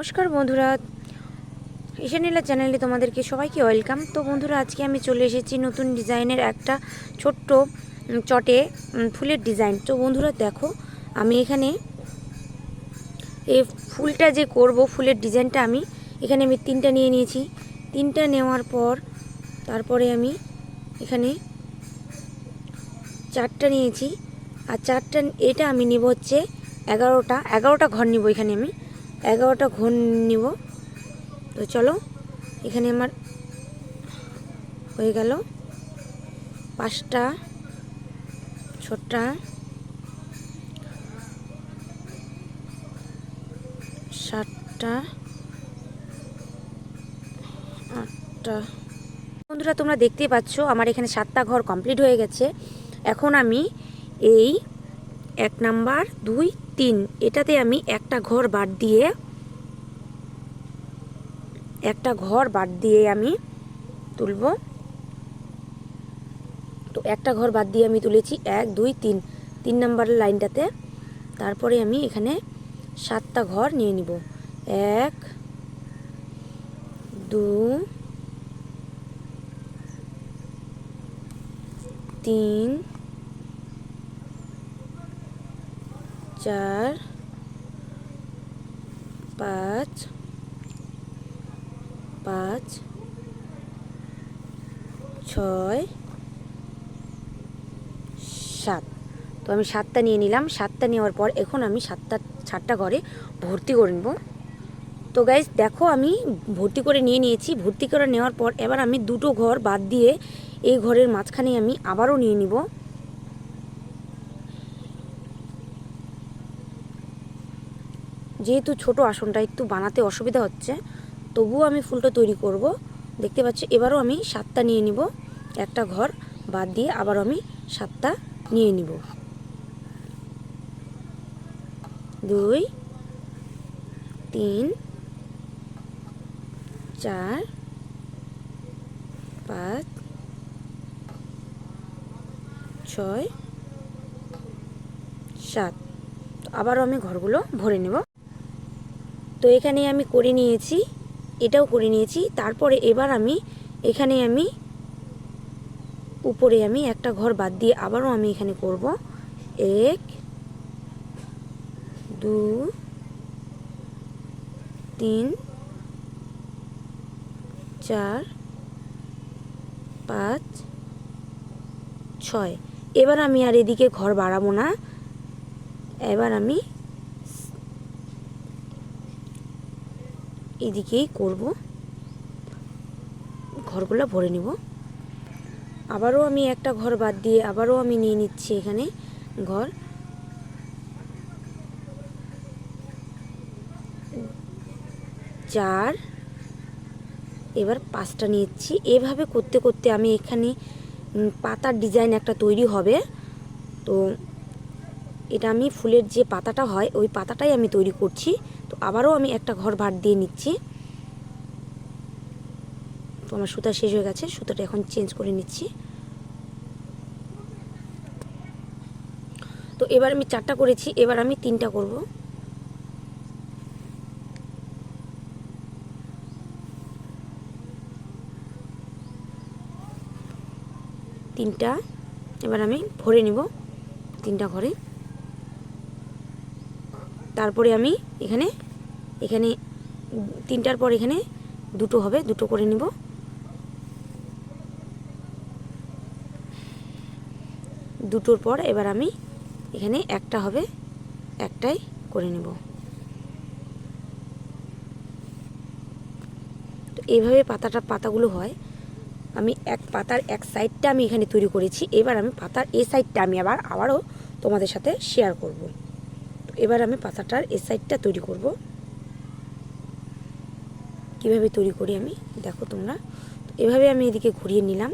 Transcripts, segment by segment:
নমস্কার বন্ধুরা। ঈশানীলা চ্যানেলে তোমাদেরকে সবাইকে ওয়েলকাম। তো বন্ধুরা, আজকে আমি চলে এসেছি নতুন ডিজাইনের একটা ছোট্ট চটে ফুলের ডিজাইন। তো বন্ধুরা, দেখো, আমি এখানে এই ফুলটা যে করব, ফুলের ডিজাইনটা আমি এখানে আমি তিনটা নিয়ে নিয়েছি। তিনটা নেওয়ার পর তারপরে আমি এখানে চারটা নিয়েছি। আর চারটা, এটা আমি নিব হচ্ছে এগারোটা এগারোটা ঘর নিব এখানে আমি। এগারোটা ঘর নিব। তো চলো, এখানে আমার হয়ে গেল। পাঁচটা, ছটা, সাতটা, আটটা। বন্ধুরা, তোমরা দেখতেই পাচ্ছ, আমার এখানে সাতটা ঘর কমপ্লিট হয়ে গেছে। এখন আমি এই এক নাম্বার, দুই তিন, এটাতে আমি একটা ঘর বাদ দিয়ে, একটা ঘর বাদ দিয়ে আমি তুলব। তো একটা ঘর বাদ দিয়ে আমি তুলেছি, এক, দুই, তিন। তিন নাম্বার লাইনটাতে। তারপরে আমি এখানে সাতটা ঘর নিয়ে নিব। এক, দু, তিন চার, পাঁচ পাঁচ, ছয়, সাত। তো আমি সাতটা নিয়ে নিলাম, সাতটা নেওয়ার পর এখন আমি সাতটা সাতটা ঘরে ভর্তি করে নেব। তো গাইজ দেখো আমি ভর্তি করে নিয়ে নিয়েছি। ভর্তি করে নেওয়ার পর এবার আমি দুটো ঘর বাদ দিয়ে এই ঘরের মাঝখানে আমি আবারও নিয়ে নিব। যেহেতু ছোট আসনটা একটু বানাতে অসুবিধা হচ্ছে, তবুও আমি ফুলটা তৈরি করব। দেখতে পাচ্ছি, এবারও আমি সাতটা নিয়ে নিব, একটা ঘর বাদ দিয়ে আবারও আমি সাতটা নিয়ে নিব। দুই, তিন, চার, পাঁচ, ছয়, সাত। আবারও আমি ঘরগুলো ভরে নেব। তো এখানে আমি করে নিয়েছি, এটাও করে নিয়েছি। তারপরে এবার আমি, এখানে আমি, উপরে আমি একটা ঘর বাদ দিয়ে আবারও আমি এখানে করব। এক, দু, তিন, চার, পাঁচ, ছয়। এবার আমি আর এদিকে ঘর বাড়াবো না। এবার আমি এদিকেই করব। ঘরগুলো ভরে নিব। আবারও আমি একটা ঘর বাদ দিয়ে আবারও আমি নিয়ে নিচ্ছি এখানে ঘর। চার। এবার পাঁচটা নিচ্ছি এভাবে করতে করতে আমি এখানে পাতার ডিজাইন একটা তৈরি হবে। তো এটা আমি ফুলের যে পাতাটা হয়, ওই পাতাটাই আমি তৈরি করছি। তো আবারও আমি একটা ঘর ভাট দিয়ে নিচ্ছি। তো আমার সুতা শেষ হয়ে গেছে, সুতাটা এখন চেঞ্জ করে নিচ্ছি। তো এবার আমি চারটা করেছি, এবার আমি তিনটা করব। তিনটা, এবার আমি ভরে নিব তিনটা ঘরে। তারপরে আমি এখানে এখানে তিনটার পর এখানে দুটো হবে, দুটো করে নিব। দুটোর পর এবার আমি এখানে একটা হবে, একটাই করে নেব। তো এইভাবে পাতাটা, পাতাগুলো হয়। আমি এক পাতার এক সাইডটা আমি এখানে তৈরি করেছি। এবার আমি পাতার এই সাইডটা আমি আবার, আবারও তোমাদের সাথে শেয়ার করব। এবার আমি পাতাটার এ সাইডটা তৈরি করব। কীভাবে তৈরি করি আমি? দেখো তোমরা। এভাবে আমি এদিকে ঘুরিয়ে নিলাম।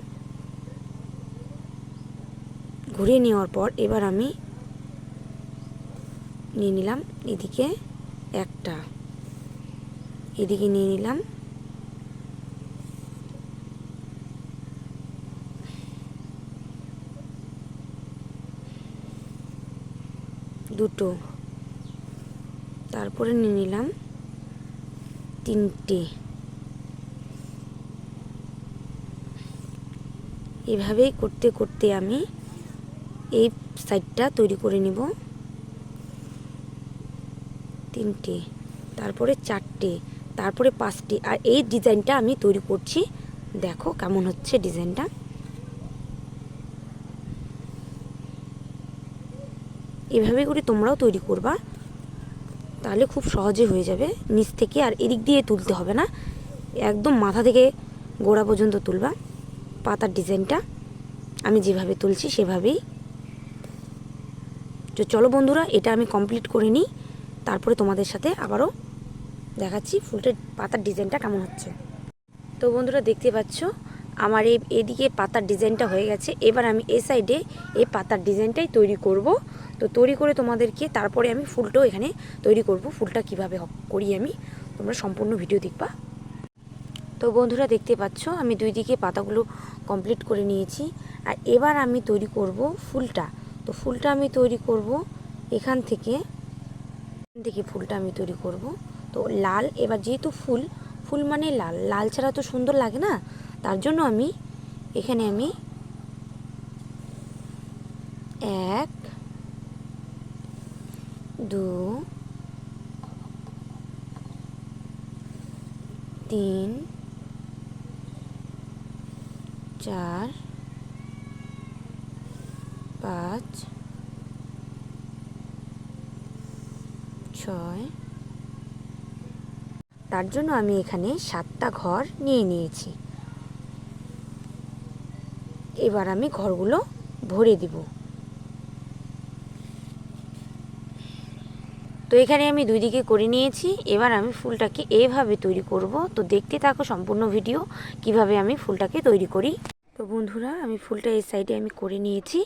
ঘুরিয়ে নেওয়ার পর এবার আমি নিয়ে নিলাম এদিকে একটা। এদিকে নিয়ে নিলাম। দুটো। তারপরে নিয়ে নিলাম তিনটে। এভাবেই করতে করতে আমি এই সাইডটা তৈরি করে নিব। তিনটে, তারপরে চারটে, তারপরে পাঁচটি, আর এই ডিজাইনটা আমি তৈরি করছি। দেখো কেমন হচ্ছে ডিজাইনটা। এভাবে করে তোমরাও তৈরি করবা। তাহলে খুব সহজে হয়ে যাবে নিচ থেকে আর এদিক দিয়ে তুলতে হবে না। একদম মাথা থেকে গোড়া পর্যন্ত তুলবা, পাতার ডিজাইনটা। আমি যেভাবে তুলছি সেভাবেই। তো চলো বন্ধুরা, এটা আমি কমপ্লিট করে নিই। তারপরে তোমাদের সাথে আবারও দেখাচ্ছি ফুলটার পাতার ডিজাইনটা কেমন হচ্ছে। তো বন্ধুরা, দেখতে পাচ্ছ, আমার এই এদিকে পাতার ডিজাইনটা হয়ে গেছে। এবার আমি এ সাইডে এই পাতার ডিজাইনটাই তৈরি করব। তো তৈরি করে তোমাদেরকে তারপরে আমি ফুলটাও এখানে তৈরি করব। ফুলটা কীভাবে করি আমি, তোমরা সম্পূর্ণ ভিডিও দেখবা। তো বন্ধুরা দেখতে পাচ্ছ, আমি দুই দিকে পাতাগুলো কমপ্লিট করে নিয়েছি। আর এবার আমি তৈরি করব ফুলটা। তো ফুলটা আমি তৈরি করব এখান থেকে এখান থেকে ফুলটা আমি তৈরি করব। তো লাল, এবার যেহেতু ফুল ফুল মানে লাল। লাল ছাড়া তো সুন্দর লাগে না। তার জন্য আমি এখানে আমি এক দু, তিন, চার, পাঁচ, ছয়। তার জন্য আমি এখানে সাতটা ঘর নিয়ে নিয়েছি। এবার আমি ঘরগুলো ভরে দিব। তো এখানে আমি দুই দিকে করে নিয়েছি। এবার আমি ফুলটাকে এভাবে তৈরি করব। তো দেখতে থাকো সম্পূর্ণ ভিডিও, কীভাবে আমি ফুলটাকে তৈরি করি। তো বন্ধুরা, আমি ফুলটা এই সাইডে আমি করে নিয়েছি।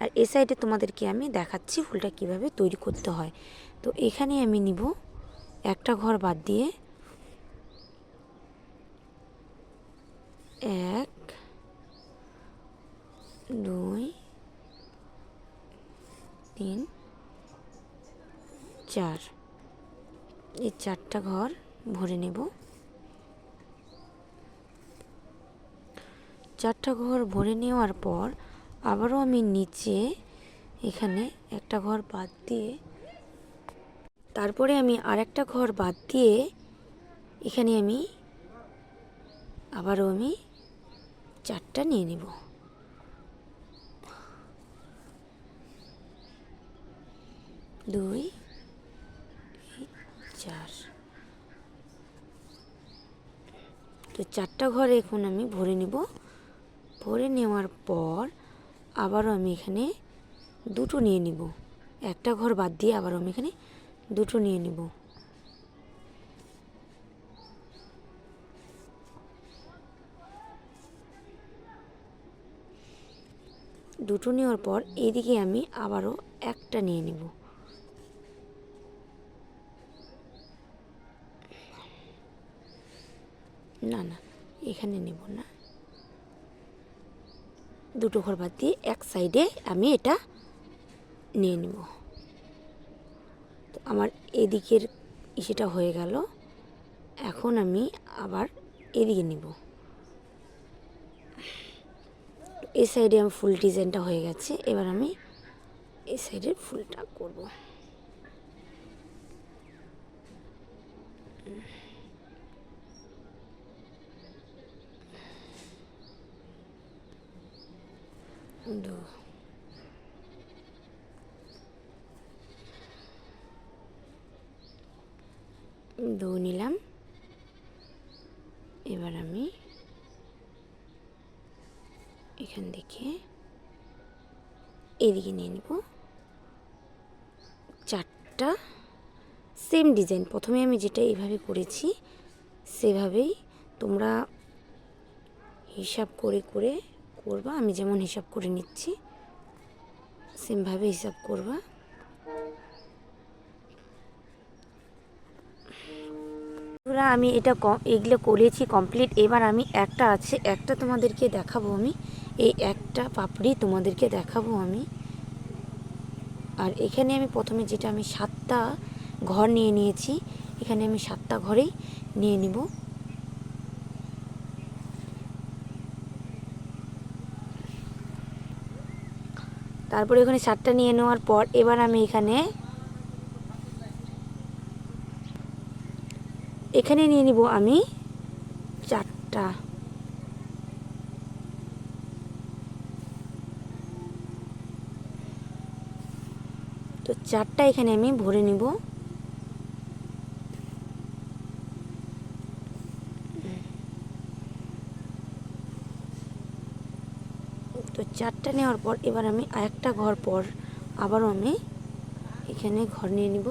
আর এই সাইডে তোমাদেরকে আমি দেখাচ্ছি ফুলটা কীভাবে তৈরি করতে হয়। তো এখানে আমি নিব একটা ঘর বাদ দিয়ে এক দুই তিন চার। এই চারটা ঘর ভরে নেব। চারটা ঘর ভরে নেওয়ার পর আবারও আমি নিচে এখানে একটা ঘর বাদ দিয়ে তারপরে আমি আরেকটা ঘর বাদ দিয়ে এখানে আমি আবারও আমি চারটা নিয়ে নেব। দুই চার। তো চারটা ঘরে এখন আমি ভরে নেব। ভরে নেওয়ার পর আবারও আমি এখানে দুটো নিয়ে নিব। একটা ঘর বাদ দিয়ে আবারও আমি এখানে দুটো নিয়ে নিব। দুটো নেওয়ার পর এদিকে আমি আবারও একটা নিয়ে নিব। না না, এখানে নেব না। দুটো ঘর বাদ দিয়ে এক সাইডে আমি এটা নিয়ে নেব। তো আমার এদিকের সেটা হয়ে গেল। এখন আমি আবার এদিকে নেব। এই সাইডে আমার ফুল ডিজাইনটা হয়ে গেছে। এবার আমি এই সাইডের ফুলটা করব। দু দু নিলাম। এবার আমি এখান থেকে এদিকে নিয়ে নিব। চারটা সেম ডিজাইন প্রথমে আমি যেটা এইভাবে করেছি, সেভাবেই তোমরা হিসাব করে করে করবা, আমি যেমন হিসাব করে নিচ্ছি সেমভাবে হিসাব করবা। আমি এটা এগুলো করেছি কমপ্লিট এবার আমি একটা আছে, একটা তোমাদেরকে দেখাবো আমি। এই একটা পাপড়ি তোমাদেরকে দেখাবো আমি। আর এখানে আমি প্রথমে যেটা আমি সাতটা ঘর নিয়ে নিয়েছি, এখানে আমি সাতটা ঘরেই নিয়ে নিব। তারপরে এখানে সারটা নিয়ে নেওয়ার পর এবার আমি এখানে এখানে নিয়ে নিব আমি চারটা। তো চারটা এখানে আমি ভরে নিব তো চারটা নেওয়ার পর এবার আমি আরেকটা ঘর পর আবারও আমি এখানে ঘর নিয়ে নিব।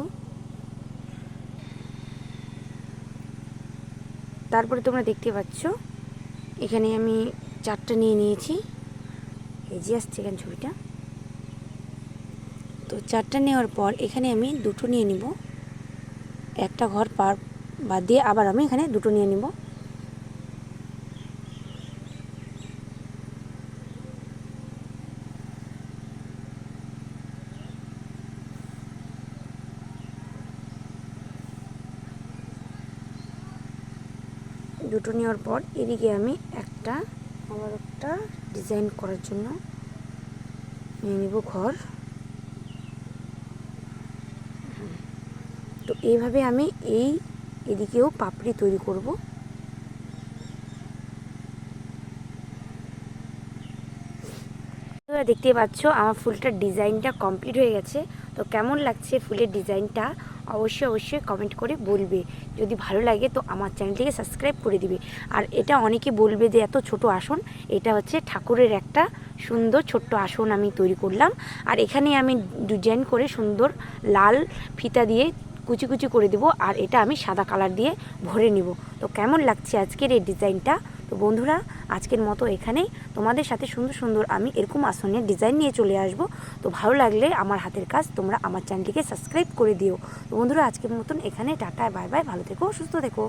তারপরে তোমরা দেখতে পাচ্ছ, এখানে আমি চারটা নিয়ে নিয়েছি। এই যে আসছে এখানে ছবিটা। তো চারটা নেওয়ার পর এখানে আমি দুটো নিয়ে নিব। একটা ঘর পার বাদ দিয়ে আবার আমি এখানে দুটো নিয়ে নিব। দুটো নেওয়ার পর এদিকে আমি একটা, আবার একটা ডিজাইন করার জন্য নিয়ে নিব ঘর। তো এইভাবে আমি এই এদিকেও পাপড়ি তৈরি করব। দেখতে পাচ্ছ, আমার ফুলটার ডিজাইনটা কমপ্লিট হয়ে গেছে। তো কেমন লাগছে ফুলের ডিজাইনটা অবশ্যই অবশ্যই কমেন্ট করে বলবে। যদি ভালো লাগে তো আমার চ্যানেলটিকে সাবস্ক্রাইব করে দিবে। আর এটা অনেকে বলবে যে, এত ছোট আসন। এটা হচ্ছে ঠাকুরের একটা সুন্দর ছোট্ট আসন আমি তৈরি করলাম। আর এখানে আমি ডিজাইন করে সুন্দর লাল ফিতা দিয়ে কুচি কুচি করে দেবো। আর এটা আমি সাদা কালার দিয়ে ভরে নিব। তো কেমন লাগছে আজকের এই ডিজাইনটা? তো বন্ধুরা, আজকের মতো এখানেই। তোমাদের সাথে সুন্দর সুন্দর আমি এরকম আসনের ডিজাইন নিয়ে চলে আসব। তো ভালো লাগলে আমার হাতের কাজ তোমরা আমার চ্যানেলটিকে সাবস্ক্রাইব করে দিও। তো বন্ধুরা, আজকের মতন এখানে, টাটা, বাই বাই, ভালো থেকো, সুস্থ থেকো।